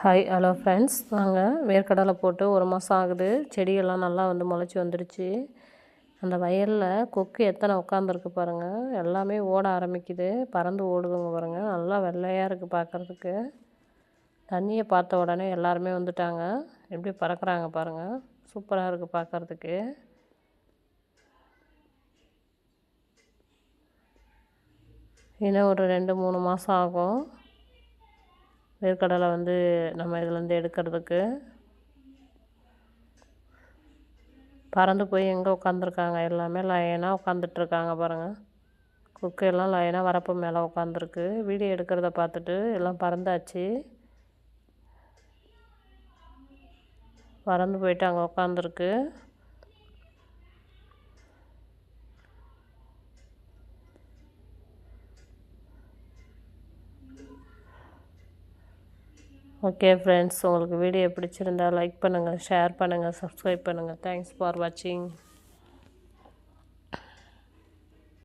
Hi hello friends நாங்கள் வேர்க்கடலை போட்டு ஒரு மாதம் ஆகுது. செடியெல்லாம் நல்லா வந்து முளைச்சி வந்துடுச்சு அந்த வயலில் கொக்கு எத்தனை உட்காந்துருக்கு பாருங்கள் எல்லாமே ஓட ஆரம்பிக்குது. பறந்து ஓடுதுங்க பாருங்கள் நல்லா வெள்ளையாக இருக்குது பார்க்குறதுக்கு. தண்ணியை பார்த்த உடனே எல்லாருமே வந்துட்டாங்க. எப்படி பறக்கிறாங்க பாருங்கள் சூப்பராக இருக்குது பார்க்குறதுக்கு. இன்னும் ஒரு ரெண்டு மூணு மாதம் ஆகும். வேர்க்கடலை வந்து நம்ம இதுலேருந்து எடுக்கிறதுக்கு. பறந்து போய் எங்கே உட்காந்துருக்காங்க எல்லாமே லைனாக உட்காந்துட்ருக்காங்க பாருங்கள் குக்கு எல்லாம் லைனாக வரப்பு மேலே உட்காந்துருக்கு வீடியோ எடுக்கிறத பார்த்துட்டு எல்லாம் பறந்தாச்சு. பறந்து போயிட்டு அங்கே உட்காந்துருக்கு ஓகே ஃப்ரெண்ட்ஸ் உங்களுக்கு வீடியோ பிடிச்சிருந்தால் லைக் பண்ணுங்கள் ஷேர் பண்ணுங்கள் சப்ஸ்கிரைப் பண்ணுங்கள் தேங்க்ஸ் ஃபார் வாட்சிங்